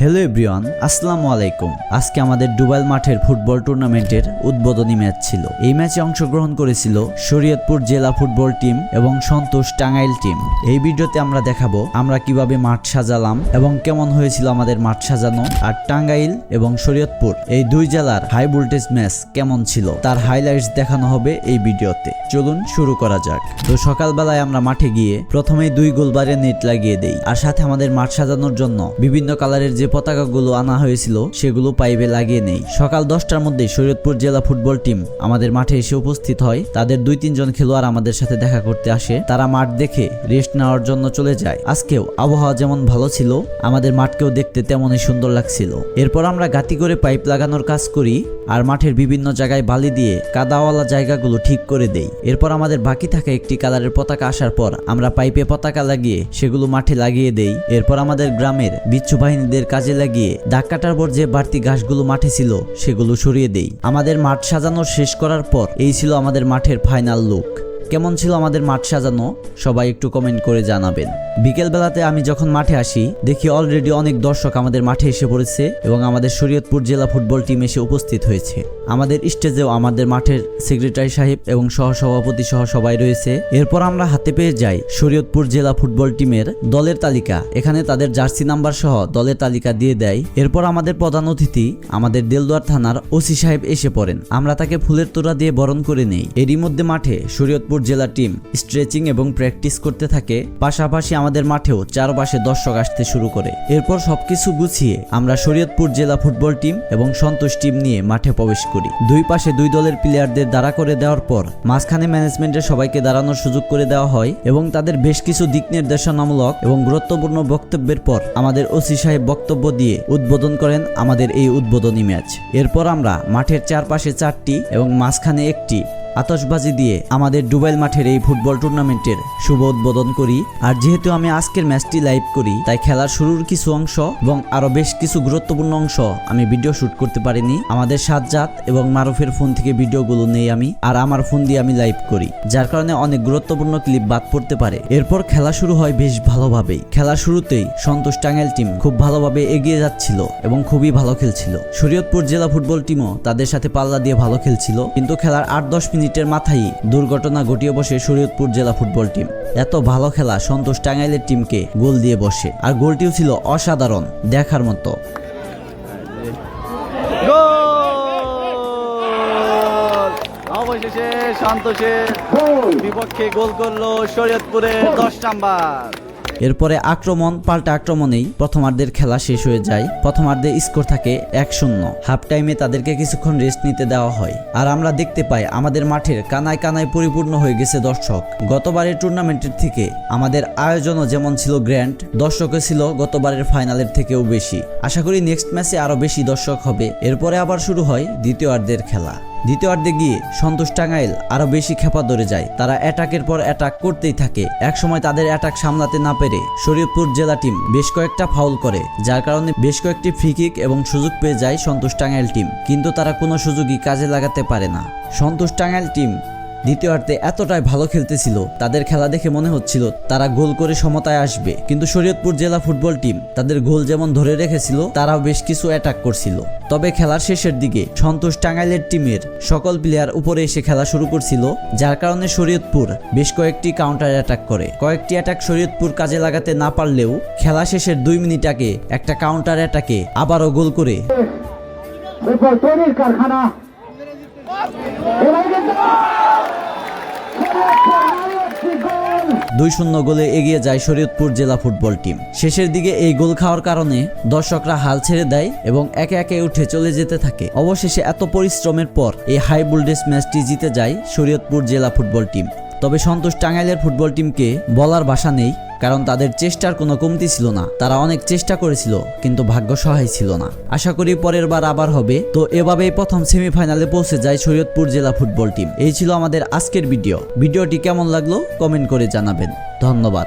Hello everyone, আসসালামু আলাইকুম। আজকে আমাদের ডুবাইল মাঠের ফুটবল টুর্নামেন্টের উদ্বোধনী ম্যাচ ছিল। এই ম্যাচে অংশগ্রহণ করেছিল শরীয়তপুর জেলা ফুটবল টিম এবং সন্তোষ টাঙ্গাইল টিম। এই ভিডিওতে আমরা দেখাবো আমরা কীভাবে মাঠ সাজালাম এবং কেমন হয়েছিল আমাদের মাঠ সাজানো আর টাঙ্গাইল এবং শরীয়তপুর, এই দুই জেলার হাই ভোল্টেজ ম্যাচ কেমন ছিল তার হাইলাইটস দেখানো হবে এই ভিডিওতে। চলুন শুরু করা যাক। তো সকালবেলায় আমরা মাঠে গিয়ে প্রথমেই দুই গোলবারে নেট লাগিয়ে দেই। আর সাথে আমাদের মাঠ সাজানোর জন্য বিভিন্ন কালারের যে পতাকাগুলো আনা হয়েছিল, সেগুলো পাইপে লাগিয়ে নেই। সকাল দশটার মধ্যে শরীয়তপুর জেলা ফুটবল টিম আমাদের মাঠে এসে উপস্থিত হয়। তাদের দুই তিনজন খেলোয়াড় আমাদের সাথে দেখা করতে আসে। তারা মাঠ দেখে রেস্ট নেওয়ার জন্য চলে যায়। আজকেও আবহাওয়া যেমন ভালো ছিল, আমাদের মাঠকেও দেখতে তেমনই সুন্দর লাগছিল। এরপর আমরা গাতি করে পাইপ লাগানোর কাজ করি আর মাঠের বিভিন্ন জায়গায় বালি দিয়ে কাদাওয়ালা জায়গাগুলো ঠিক করে দেই। এরপর আমাদের বাকি থাকা একটি কালারের পতাকা আসার পর আমরা পাইপে পতাকা লাগিয়ে সেগুলো মাঠে লাগিয়ে দেই। এরপর আমাদের গ্রামের বিচ্ছু বাহিনীদের কাজে লাগিয়ে দাগ কাটার পর যে বাড়তি ঘাসগুলো মাঠে ছিল, সেগুলো সরিয়ে দেই। আমাদের মাঠ সাজানো শেষ করার পর এই ছিল আমাদের মাঠের ফাইনাল লুক কেমন ছিল আমাদের মাঠ সাজানো? সবাই একটু কমেন্ট করে জানাবেন। বিকেল বেলাতে আমি যখন মাঠে আসি, দেখি অলরেডি অনেক দর্শক আমাদের মাঠে এসে পড়েছে এবং আমাদের শরীয়তপুর জেলা ফুটবল টিম এসে উপস্থিত হয়েছে। আমাদের স্টেজেও আমাদের মাঠের সেক্রেটারি সাহেব এবং সহসভাপতি সহ সবাই রয়েছে। এরপর আমরা হাতে পেয়ে যাই শরীয়তপুর জেলা ফুটবল টিমের দলের তালিকা। এখানে তাদের জার্সি নাম্বার সহ দলের তালিকা দিয়ে দেয়। এরপর আমাদের প্রধান অতিথি আমাদের দেলদুয়ার থানার ওসি সাহেব এসে পড়েন। আমরা তাকে ফুলের তোড়া দিয়ে বরণ করে নেই। এরই মধ্যে মাঠে শরীয়তপুর জেলা টিম স্ট্রেচিং এবং প্র্যাকটিস করতে থাকে। পাশাপাশি আমাদের মাঠেও চারপাশে দর্শক আসতে শুরু করে। এরপর সবকিছু গুছিয়ে আমরা শরীয়তপুর জেলা ফুটবল টিম এবং সন্তোষ টিম নিয়ে মাঠে প্রবেশ করি। দুই পাশে দুই দলের প্লেয়ারদের দাঁড়া করে দেওয়ার পর মাঝখানে ম্যানেজমেন্টের সবাইকে দাঁড়ানোর সুযোগ করে দেওয়া হয় এবং তাদের বেশ কিছু দিক নির্দেশনামূলক এবং গুরুত্বপূর্ণ বক্তব্যের পর আমাদের ওসি সাহেব বক্তব্য দিয়ে উদ্বোধন করেন আমাদের এই উদ্বোধনী ম্যাচ। এরপর আমরা মাঠের চারপাশে চারটি এবং মাঝখানে একটি আতশবাজি দিয়ে আমাদের ডুবাইল মাঠের এই ফুটবল টুর্নামেন্টের শুভ উদ্বোধন করি। আর যেহেতু আমি আজকের ম্যাচটি লাইভ করি, তাই খেলার শুরুর কিছু অংশ এবং আরও বেশ কিছু গুরুত্বপূর্ণ অংশ আমি ভিডিও শুট করতে পারিনি। আমাদের সাজ্জাদ এবং মারুফের ফোন থেকে ভিডিওগুলো নেই আমি, আর আমার ফোন দিয়ে আমি লাইভ করি, যার কারণে অনেক গুরুত্বপূর্ণ ক্লিপ বাদ পড়তে পারে। এরপর খেলা শুরু হয় বেশ ভালোভাবেই। খেলা শুরুতেই সন্তোষ টাঙ্গাইল টিম খুব ভালোভাবে এগিয়ে যাচ্ছিল এবং খুবই ভালো খেলছিল। শরীয়তপুর জেলা ফুটবল টিমও তাদের সাথে পাল্লা দিয়ে ভালো খেলছিল, কিন্তু খেলার আট দশ মিনিটের মাথায় দুর্ঘটনা ঘটিয়ে বসে শরীয়তপুর জেলা ফুটবল টিম। এত ভালো খেলা সন্তোষ টাঙ্গাইলের টিমকে গোল দিয়ে বসে। আর গোলটিও ছিল অসাধারণ দেখার মতো। গোল! অবশেষে সন্তোষের বিপক্ষে গোল করল শরীয়তপুরের দশ নাম্বার। এরপরে আক্রমণ, পাল্টা আক্রমণেই প্রথমার্ধের খেলা শেষ হয়ে যায়। প্রথমার্ধে স্কোর থাকে এক শূন্য। হাফ টাইমে তাদেরকে কিছুক্ষণ রেস্ট নিতে দেওয়া হয়। আর আমরা দেখতে পাই আমাদের মাঠের কানায় কানায় পরিপূর্ণ হয়ে গেছে দর্শক। গতবারের টুর্নামেন্টের থেকে আমাদের আয়োজনও যেমন ছিল গ্র্যান্ড, দর্শকও ছিল গতবারের ফাইনালের থেকেও বেশি। আশা করি নেক্সট ম্যাচে আরও বেশি দর্শক হবে। এরপরে আবার শুরু হয় দ্বিতীয়ার্ধের খেলা। দ্বিতীয়ার্ধে গিয়ে সন্তোষ টাঙ্গাইল আরও বেশি খেপা ধরে যায়। তারা অ্যাটাকের পর অ্যাটাক করতেই থাকে। এক সময় তাদের অ্যাটাক সামলাতে না পেরে শরীয়তপুর জেলা টিম বেশ কয়েকটা ফাউল করে, যার কারণে বেশ কয়েকটি ফ্রিকিক এবং সুযোগ পেয়ে যায় সন্তোষ টাঙ্গাইল টিম কিন্তু তারা কোনো সুযোগই কাজে লাগাতে পারে না। সন্তোষ টাঙ্গাইল টিম দ্বিতীয়ার্ধে এতটাই ভালো খেলতেছিল, তাদের খেলা দেখে মনে হচ্ছিল তারা গোল করে সমতায় আসবে। কিন্তু শরীয়তপুর জেলা ফুটবল টিম তাদের গোল যেমন ধরে রেখেছিল, তারাও বেশ কিছু অ্যাটাক করছিল। তবে খেলার শেষের দিকে সন্তোষ টাঙ্গাইলের টিমের সকল প্লেয়ার উপরে এসে খেলা শুরু করছিল, যার কারণে শরীয়তপুর বেশ কয়েকটি কাউন্টার অ্যাটাক করে। কয়েকটি অ্যাটাক শরীয়তপুর কাজে লাগাতে না পারলেও খেলা শেষের দুই মিনিট আগে একটা কাউন্টার অ্যাটাকে আবারও গোল করে কারখানা। দুই শূন্য গোলে এগিয়ে যায় শরীয়তপুর জেলা ফুটবল টিম। শেষের দিকে এই গোল খাওয়ার কারণে দর্শকরা হাল ছেড়ে দেয় এবং একে একে উঠে চলে যেতে থাকে। অবশেষে এত পরিশ্রমের পর এই হাই ভোল্টেজ ম্যাচটি জিতে যায় শরীয়তপুর জেলা ফুটবল টিম। তবে সন্তোষ টাঙ্গাইলের ফুটবল টিমকে বলার ভাষা নেই কারণ তাদের চেষ্টার কোনো কমতি ছিল না। তারা অনেক চেষ্টা করেছিল, কিন্তু ভাগ্য সহায় ছিল না। আশা করি পরের বার আবার হবে। তো এভাবেই প্রথম সেমিফাইনালে পৌঁছে যায় শরীয়তপুর জেলা ফুটবল টিম। এই ছিল আমাদের আজকের ভিডিও। ভিডিওটি কেমন লাগল? কমেন্ট করে জানাবেন। ধন্যবাদ।